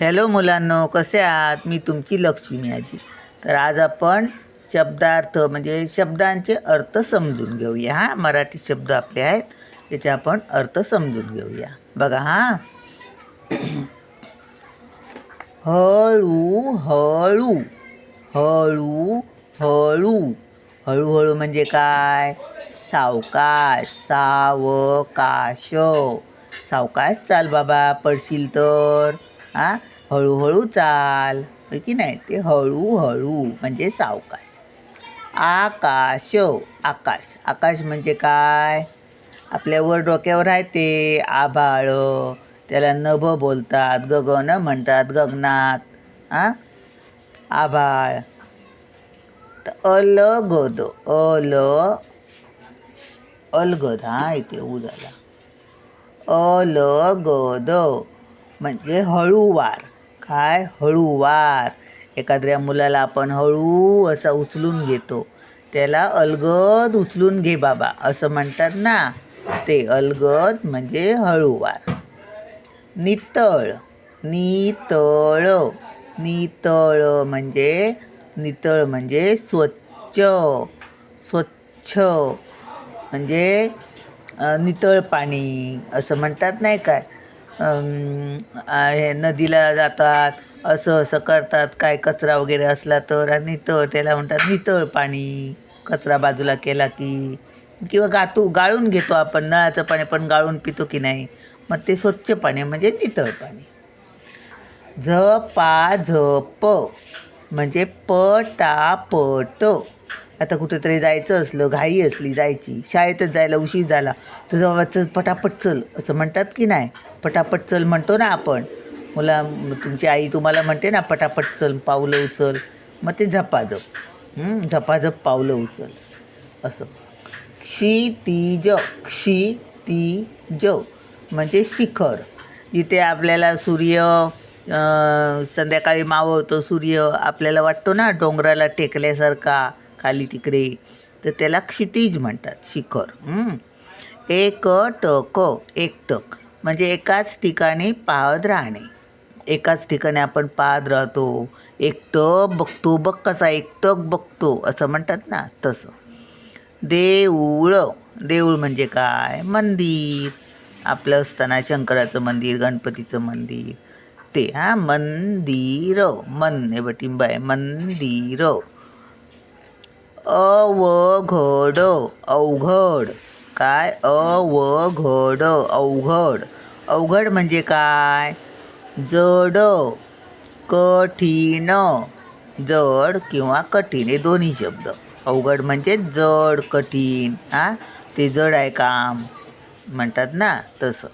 Hello मुलांनो कसे आहात? मी तुमची लक्ष्मी आजी. तर आज आपण शब्दार्थ म्हणजे शब्दांचे अर्थ समजून घेऊया. हा मराठी शब्द आपले आहेत त्याचे आपण अर्थ समजून घेऊया. बघा हा. हळू हळू हळू हळू. हळूहळू म्हणजे काय? सावकाश सावकाश. सावकाश चाल बाबा पडशील तर. हा? हळूहळू चाल. होय की नाही? ते हळूहळू म्हणजे सावकाश. आकाश आकाश. आकाश म्हणजे काय? आपल्या वर डोक्यावर आहे ते आभाळ. त्याला नभ बोलतात गगन म्हणतात गगनात. हां? आभाळ. तर अलगद अल अलगद हा इथे ऊ झाला. अलगद म्हणजे हळूवार. काय? हळूवार. एखाद्या मुलाला आपण हळू असा उचलून घेतो. त्याला अलगद उचलून घे बाबा. असं म्हणतात ना. ते अलगद म्हणजे हळूवार. नितळ. नितळ. नितळ म्हणजे नितळ म्हणजे स्वच्छ. स्वच्छ. म्हणजे नितळ पाणी. असं म्हणतात नाही काय हे नदीला जातात असं असं करतात काय कचरा वगैरे असला तर आणि नितळ त्याला म्हणतात नितळ पाणी कचरा बाजूला केला की किंवा गातू गाळून घेतो आपण नळाचं पाणी पण गाळून पितो की नाही मग ते स्वच्छ पाणी म्हणजे नितळ पाणी. झपा झप म्हणजे पटापट. आता कुठेतरी जायचं असलं घाई असली जायची शाळेतच जायला उशीर झाला तुझा बाबा चल पटापट चल असं म्हणतात की नाही? पटापट चल म्हणतो ना आपण. मुला तुमची आई तुम्हाला म्हणते ना पटापट चल पावलं उचल. मग ते झपाझप. झपाझप पावलं उचल. असं. क्षितिज क्षितिज म्हणजे शिखर. जिथे आपल्याला सूर्य संध्याकाळी मावळतो सूर्य आपल्याला वाटतो ना डोंगराला टेकल्यासारखा खाली तिकडे. तर त्याला क्षितिज म्हणतात शिखर. एक टक एकटक. म्हणजे एकाच ठिकाणी पाहत राहणे. एकाच ठिकाणी आपण पाहत राहतो. एकटक बघतो बघ कसा एकटक बघतो असं म्हणतात ना तसं. देऊळ. देऊळ म्हणजे काय? मंदिर. आपलं असताना शंकराचं मंदिर गणपतीचं मंदिर. ते हां मंदिर. मन हे बटिंब आहे. मंदिर. अवघड अवघड. काय? अवघड अवघड. अवघड म्हणजे काय? जड कठीण. जड किंवा कठीण हे दोन्ही शब्द. अवघड म्हणजे जड कठीण. हां? ते जड आहे काम. म्हणतात ना तसं.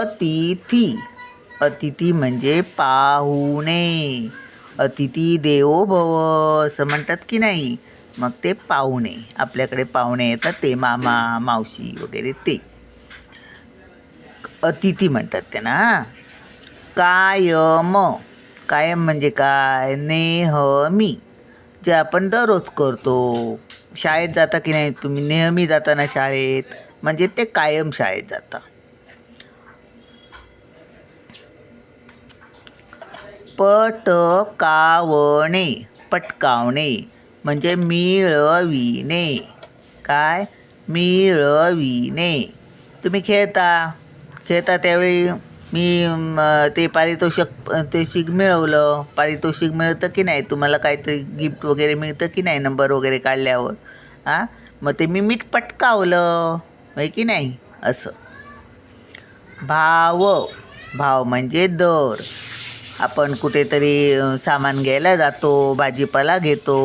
अतिथी. अतिथी म्हणजे पाहुणे. अतिथी देवो भव असं म्हणतात की नाही? मग ते पाहुणे आपल्याकडे पाहुणे येतात ते मामा मावशी वगैरे ते. अतिथी म्हणतात त्यांना हां. कायम. कायम म्हणजे काय? नेहमी. जे आपण दररोज करतो. शाळेत जाता की नाही? तुम्ही नेहमी जाताना शाळेत. म्हणजे ते कायम शाळेत जाता. पटकावणे पटकावणे. म्हणजे मिळविणे. काय? मिळविणे. तुम्ही खेळता? खेळता त्यावेळी मी ते पारितोषिक ते शिक मिळवलं. पारितोषिक मिळतं की नाही? तुम्हाला काहीतरी गिफ्ट वगैरे मिळतं की नाही? नंबर वगैरे काढल्यावर? हां मग ते मी मीठ पटकावलं. होय की नाही? असं. भाव. भाव म्हणजे दर. आपण कुठेतरी सामान घ्यायला जातो भाजीपाला घेतो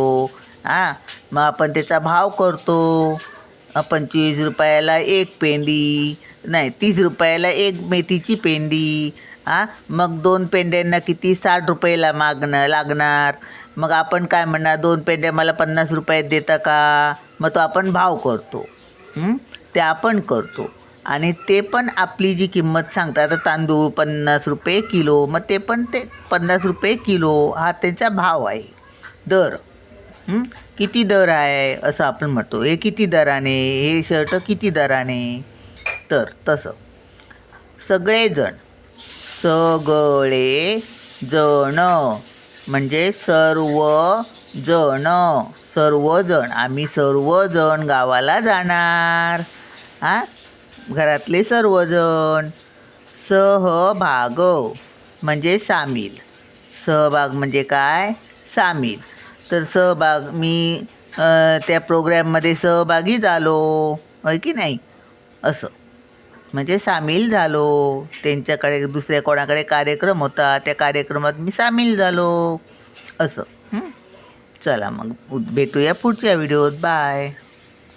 हां? मग आपण त्याचा भाव करतो. पंचवीस रुपयाला एक पेंडी नाही तीस रुपयाला एक मेथीची पेंडी हां? मग दोन पेंड्यांना किती? साठ रुपयाला मागणं लागणार. मग आपण काय म्हणणार? दोन पेंड्या मला पन्नास रुपयात देता का? मग तो आपण भाव करतो. ते आपण करतो. आणि ते पण आपली जी किंमत सांगतात आता तांदूळ पन्नास रुपये किलो मग ते पण ते पन्नास रुपये किलो हा त्यांचा भाव आहे. दर किती दर आहे असं आपण म्हणतो. हे किती दराने हे शर्ट किती दराने? तर तसं. सगळेजण सगळे जण म्हणजे सर्व जण सर्वजण आम्ही सर्वजण गावाला जाणार. हां? घरातले सर्वजण सहभाग म्हणजे सामील. सहभाग म्हणजे काय? सामील. तर सहभाग मी त्या प्रोग्रॅममध्ये सहभागी झालो होय की नाही? असं. म्हणजे सामील झालो. त्यांच्याकडे दुसऱ्या कोणाकडे कार्यक्रम होता त्या कार्यक्रमात मी सामील झालो. असं. चला मग भेटूया पुढच्या व्हिडिओत. बाय.